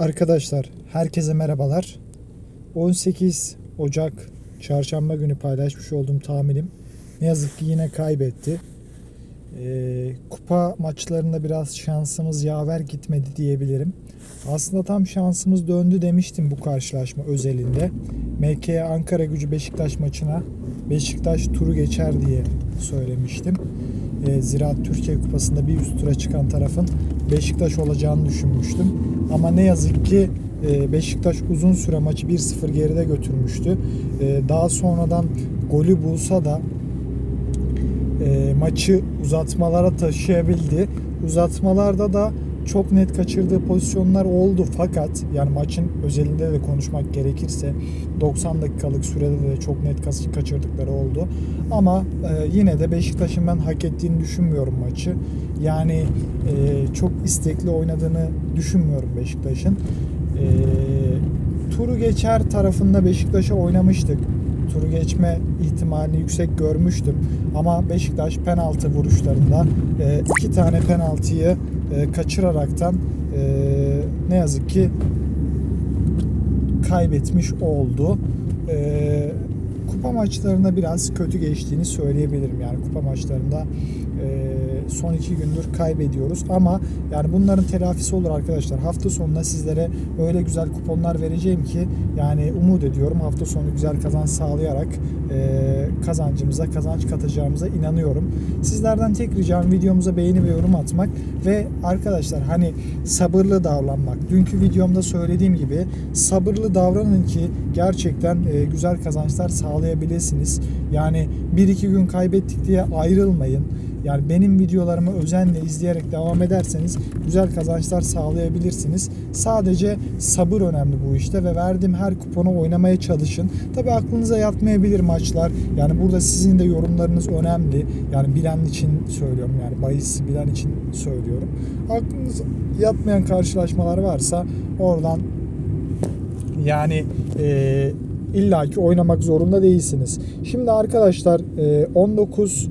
Arkadaşlar herkese merhabalar. 18 Ocak çarşamba günü paylaşmış olduğum tahminim ne yazık ki yine kaybetti. Ee, kupa maçlarında biraz şansımız yaver gitmedi diyebilirim. Aslında tam şansımız döndü demiştim bu karşılaşma özelinde. MK Ankara gücü Beşiktaş maçına Beşiktaş turu geçer diye söylemiştim. Ee, Ziraat Türkiye Kupası'nda bir üst tura çıkan tarafın Beşiktaş olacağını düşünmüştüm. Ama ne yazık ki e, Beşiktaş uzun süre maçı 1-0 geride götürmüştü. E, Daha sonradan golü bulsa da e, maçı uzatmalara taşıyabildi. Uzatmalarda da çok net kaçırdığı pozisyonlar oldu fakat yani maçın özelinde de konuşmak gerekirse 90 dakikalık sürede de çok net kaçırdıkları oldu. Ama e, yine de Beşiktaş'ın ben hak ettiğini düşünmüyorum maçı. Yani e, çok istekli oynadığını düşünmüyorum Beşiktaş'ın. E, turu geçer tarafında Beşiktaş'a oynamıştık turu geçme ihtimalini yüksek görmüştüm. Ama Beşiktaş penaltı vuruşlarında e, iki tane penaltıyı e, kaçıraraktan e, ne yazık ki kaybetmiş oldu. E, kupa maçlarında biraz kötü geçtiğini söyleyebilirim. Yani kupa maçlarında son iki gündür kaybediyoruz ama yani bunların telafisi olur arkadaşlar. Hafta sonunda sizlere öyle güzel kuponlar vereceğim ki yani umut ediyorum hafta sonu güzel kazanç sağlayarak e, kazancımıza kazanç katacağımıza inanıyorum. Sizlerden tek ricam videomuza beğeni ve yorum atmak ve arkadaşlar hani sabırlı davranmak. Dünkü videomda söylediğim gibi sabırlı davranın ki gerçekten e, güzel kazançlar sağlayabilirsiniz. Yani 1-2 gün kaybettik diye ayrılmayın. Yani benim videolarımı özenle izleyerek devam ederseniz güzel kazançlar sağlayabilirsiniz. Sadece sabır önemli bu işte ve verdiğim her kuponu oynamaya çalışın. Tabi aklınıza yatmayabilir maçlar. Yani burada sizin de yorumlarınız önemli. Yani bilen için söylüyorum yani bahis bilen için söylüyorum. Aklınıza yatmayan karşılaşmalar varsa oradan yani e, illaki oynamak zorunda değilsiniz. Şimdi arkadaşlar e, 19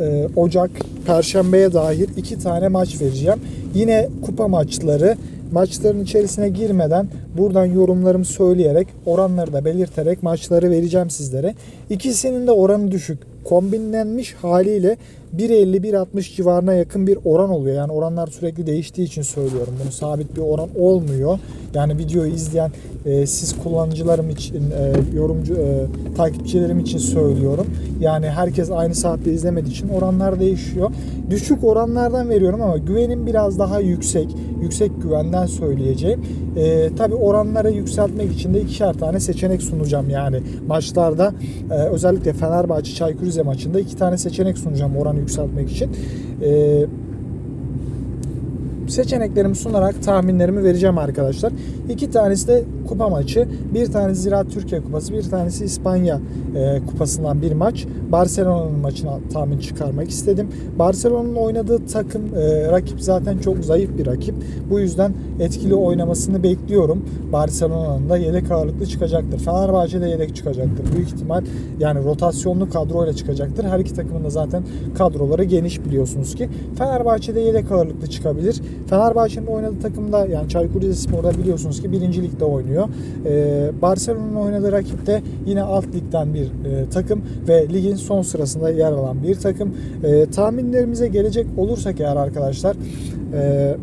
e, Ocak Perşembe'ye dair iki tane maç vereceğim. Yine kupa maçları. Maçların içerisine girmeden buradan yorumlarımı söyleyerek oranları da belirterek maçları vereceğim sizlere. İkisinin de oranı düşük. Kombinlenmiş haliyle 1.50-1.60 civarına yakın bir oran oluyor. Yani oranlar sürekli değiştiği için söylüyorum. Bunu sabit bir oran olmuyor. Yani videoyu izleyen e, siz kullanıcılarım için, e, yorumcu e, takipçilerim için söylüyorum. Yani herkes aynı saatte izlemediği için oranlar değişiyor. Düşük oranlardan veriyorum ama güvenim biraz daha yüksek. Yüksek güvenden söyleyeceğim. E, Tabi oranları yükseltmek için de ikişer tane seçenek sunacağım yani maçlarda. E, özellikle Fenerbahçe Çaykur Rize maçında iki tane seçenek sunacağım oranı yükseltmek için. E, seçeneklerimi sunarak tahminlerimi vereceğim arkadaşlar. İki tanesi de kupa maçı. Bir tanesi Ziraat Türkiye Kupası, bir tanesi İspanya e, Kupası'ndan bir maç. Barcelona'nın maçına tahmin çıkarmak istedim. Barcelona'nın oynadığı takım e, rakip zaten çok zayıf bir rakip. Bu yüzden etkili oynamasını bekliyorum. Barcelona'nın da yedek ağırlıklı çıkacaktır. Fenerbahçe de yedek çıkacaktır. Büyük ihtimal yani rotasyonlu kadroyla çıkacaktır. Her iki takımın da zaten kadroları geniş biliyorsunuz ki. Fenerbahçe'de yedek ağırlıklı çıkabilir. Fenerbahçe'nin oynadığı takımda yani Çaykur Rizespor'da biliyorsunuz ki birinci ligde oynuyor. Ee, Barcelona'nın oynadığı rakip de yine alt ligden bir e, takım ve ligin son sırasında yer alan bir takım. E, tahminlerimize gelecek olursak eğer arkadaşlar e,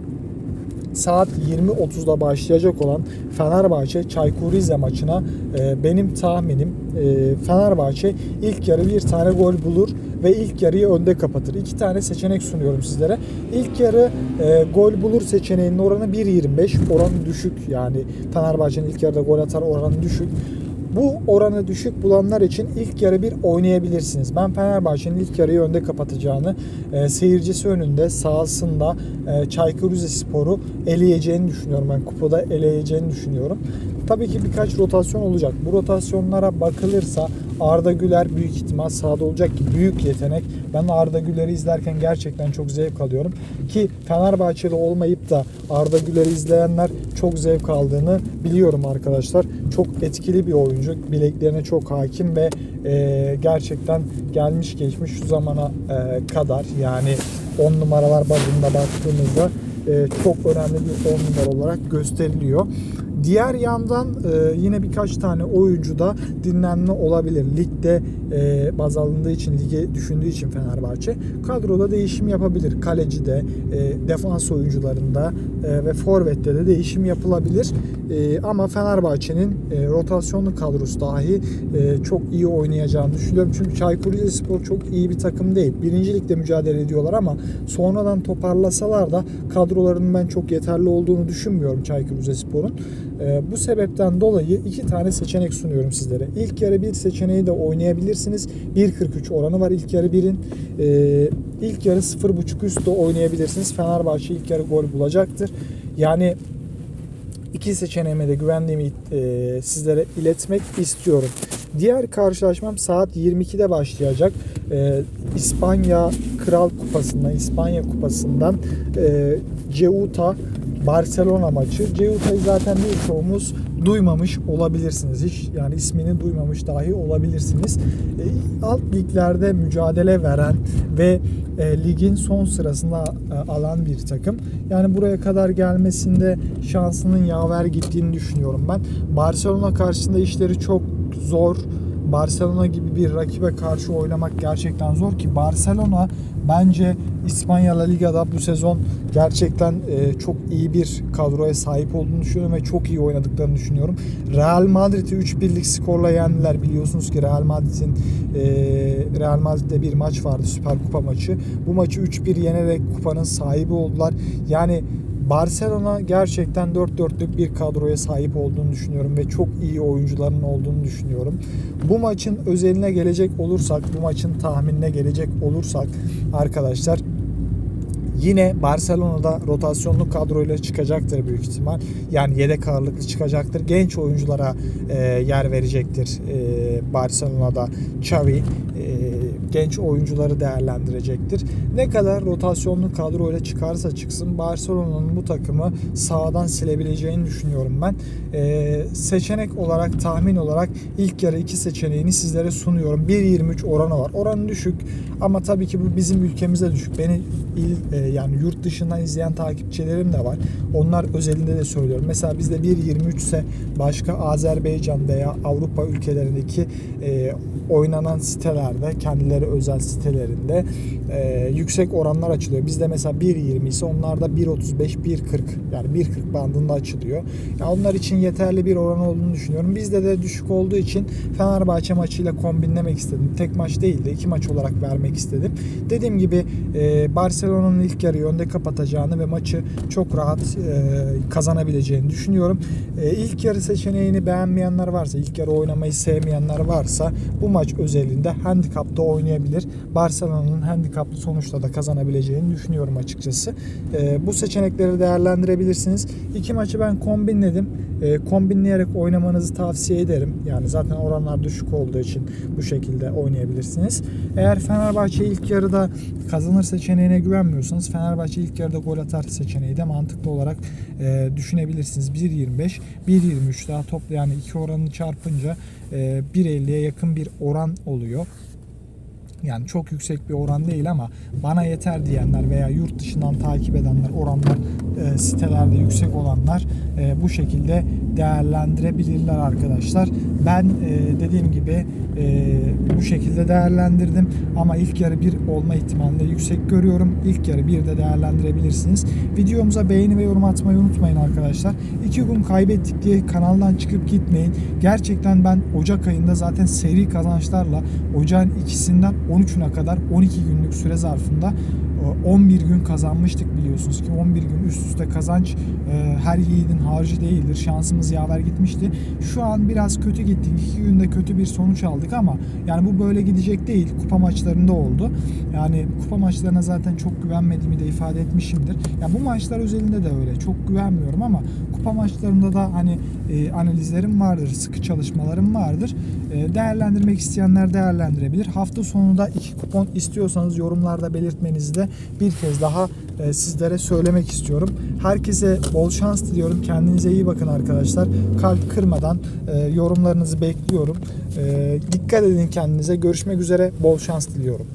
saat 20.30'da başlayacak olan Fenerbahçe Çaykur Rize maçına e, benim tahminim e, Fenerbahçe ilk yarı bir tane gol bulur ve ilk yarıyı önde kapatır. İki tane seçenek sunuyorum sizlere. İlk yarı e, gol bulur seçeneğinin oranı 1.25. Oranı düşük yani Fenerbahçe'nin ilk yarıda gol atar oranı düşük. Bu oranı düşük bulanlar için ilk yarı bir oynayabilirsiniz. Ben Fenerbahçe'nin ilk yarıyı önde kapatacağını, e, seyircisi önünde sahasında e, Çaykur Rizespor'u eleyeceğini düşünüyorum. Ben kupada eleyeceğini düşünüyorum. Tabii ki birkaç rotasyon olacak. Bu rotasyonlara bakılırsa Arda Güler büyük ihtimal sahada olacak ki büyük yetenek. Ben Arda Güler'i izlerken gerçekten çok zevk alıyorum. Ki Fenerbahçeli olmayıp da Arda Güler'i izleyenler çok zevk aldığını biliyorum arkadaşlar. Çok etkili bir oyuncu. Bileklerine çok hakim ve e, gerçekten gelmiş geçmiş şu zamana e, kadar yani 10 numaralar bazında baktığımızda e, çok önemli bir 10 numara olarak gösteriliyor. Diğer yandan e, yine birkaç tane oyuncu da dinlenme olabilir. Ligde e, baz alındığı için, lige düşündüğü için Fenerbahçe kadroda değişim yapabilir. Kalecide, e, defans oyuncularında e, ve forvette de değişim yapılabilir. E, ama Fenerbahçe'nin e, rotasyonlu kadrosu dahi e, çok iyi oynayacağını düşünüyorum. Çünkü Çaykur Rizespor çok iyi bir takım değil. Birinci ligde mücadele ediyorlar ama sonradan toparlasalar da kadrolarının ben çok yeterli olduğunu düşünmüyorum Çaykur Rizespor'un. E, bu sebepten dolayı iki tane seçenek sunuyorum sizlere. İlk yarı bir seçeneği de oynayabilirsiniz. 1.43 oranı var ilk yarı birin. E, ilk yarı 0.5 üst de oynayabilirsiniz. Fenerbahçe ilk yarı gol bulacaktır. Yani iki seçeneğime de güvendiğimi e, sizlere iletmek istiyorum. Diğer karşılaşmam saat 22'de başlayacak. E, İspanya Kral Kupası'ndan, İspanya Kupası'ndan e, Ceuta Barcelona maçı. Ceuta'yı zaten birçoğumuz duymamış olabilirsiniz. Hiç yani ismini duymamış dahi olabilirsiniz. E, alt liglerde mücadele veren ve e, ligin son sırasında e, alan bir takım. Yani buraya kadar gelmesinde şansının yaver gittiğini düşünüyorum ben. Barcelona karşısında işleri çok zor. Barcelona gibi bir rakibe karşı oynamak gerçekten zor ki Barcelona bence İspanya La Liga'da bu sezon gerçekten e, çok iyi bir kadroya sahip olduğunu düşünüyorum ve çok iyi oynadıklarını düşünüyorum. Real Madrid'i 3-1'lik skorla yendiler. Biliyorsunuz ki Real Madrid'in e, Real Madrid'de bir maç vardı Süper Kupa maçı. Bu maçı 3-1 yenerek kupanın sahibi oldular. Yani Barcelona gerçekten dört dörtlük bir kadroya sahip olduğunu düşünüyorum ve çok iyi oyuncuların olduğunu düşünüyorum. Bu maçın özeline gelecek olursak, bu maçın tahminine gelecek olursak arkadaşlar Yine Barcelona'da rotasyonlu kadroyla çıkacaktır büyük ihtimal. Yani yedek ağırlıklı çıkacaktır. Genç oyunculara e, yer verecektir e, Barcelona'da Xavi. Genç oyuncuları değerlendirecektir. Ne kadar rotasyonlu kadroyla çıkarsa çıksın Barcelona'nın bu takımı sağdan silebileceğini düşünüyorum ben. E, seçenek olarak, tahmin olarak ilk yarı iki seçeneğini sizlere sunuyorum. 1.23 oranı var. Oranı düşük ama tabii ki bu bizim ülkemizde düşük. Beni il, e, yani yurt dışından izleyen takipçilerim de var. Onlar özelinde de söylüyorum. Mesela bizde 1.23 ise başka Azerbaycan veya Avrupa ülkelerindeki e, oynanan sitelerde, kendileri özel sitelerinde e, yüksek oranlar açılıyor. Bizde mesela 1.20 ise onlarda 1.35, 1.40 yani 1.40 bandında açılıyor. Ya onlar için yeterli bir oran olduğunu düşünüyorum. Bizde de düşük olduğu için Fenerbahçe maçıyla kombinlemek istedim. Tek maç değil de iki maç olarak vermek istedim. Dediğim gibi e, Barcelona'nın ilk yarıyı önde kapatacağını ve maçı çok rahat e, kazanabileceğini düşünüyorum. E, ilk yarı seçeneğini beğenmeyenler varsa, ilk yarı oynamayı sevmeyenler varsa bu maç özelinde handikapta oynayabilir. Barcelona'nın handikaplı sonuçla da kazanabileceğini düşünüyorum açıkçası. E, bu seçenekleri değerlendirebilirsiniz. İki maçı ben kombinledim. E, kombinleyerek oynamanızı tavsiye ederim. Yani zaten oranlar düşük olduğu için bu şekilde oynayabilirsiniz. Eğer Fenerbahçe ilk yarıda kazanır seçeneğine güvenmiyorsanız Fenerbahçe ilk yarıda gol atar seçeneği de mantıklı olarak e, düşünebilirsiniz. 1.25, 1.23 daha toplu yani iki oranını çarpınca e, 1.50'ye yakın bir oran oluyor. Yani çok yüksek bir oran değil ama bana yeter diyenler veya yurt dışından takip edenler oranlar e, sitelerde yüksek olanlar e, bu şekilde değerlendirebilirler arkadaşlar. Ben e, dediğim gibi e, bu şekilde değerlendirdim ama ilk yarı bir olma ihtimalini yüksek görüyorum. İlk yarı bir de değerlendirebilirsiniz. Videomuza beğeni ve yorum atmayı unutmayın arkadaşlar. İki gün kaybettik diye kanaldan çıkıp gitmeyin. Gerçekten ben Ocak ayında zaten seri kazançlarla Ocağın ikisinden 13'üne kadar 12 günlük süre zarfında 11 gün kazanmıştık biliyorsunuz ki 11 gün üst üste kazanç e, her yiğidin harcı değildir. Şansımız yaver gitmişti. Şu an biraz kötü gittik. 2 günde kötü bir sonuç aldık ama yani bu böyle gidecek değil. Kupa maçlarında oldu. Yani kupa maçlarına zaten çok güvenmediğimi de ifade etmişimdir. Yani bu maçlar özelinde de öyle. Çok güvenmiyorum ama kupa maçlarında da hani e, analizlerim vardır. Sıkı çalışmalarım vardır. E, değerlendirmek isteyenler değerlendirebilir. Hafta sonunda iki kupon istiyorsanız yorumlarda belirtmenizi de bir kez daha e, sizlere söylemek istiyorum. Herkese bol şans diliyorum. Kendinize iyi bakın arkadaşlar. Kalp kırmadan e, yorumlarınızı bekliyorum. E, dikkat edin kendinize. Görüşmek üzere. Bol şans diliyorum.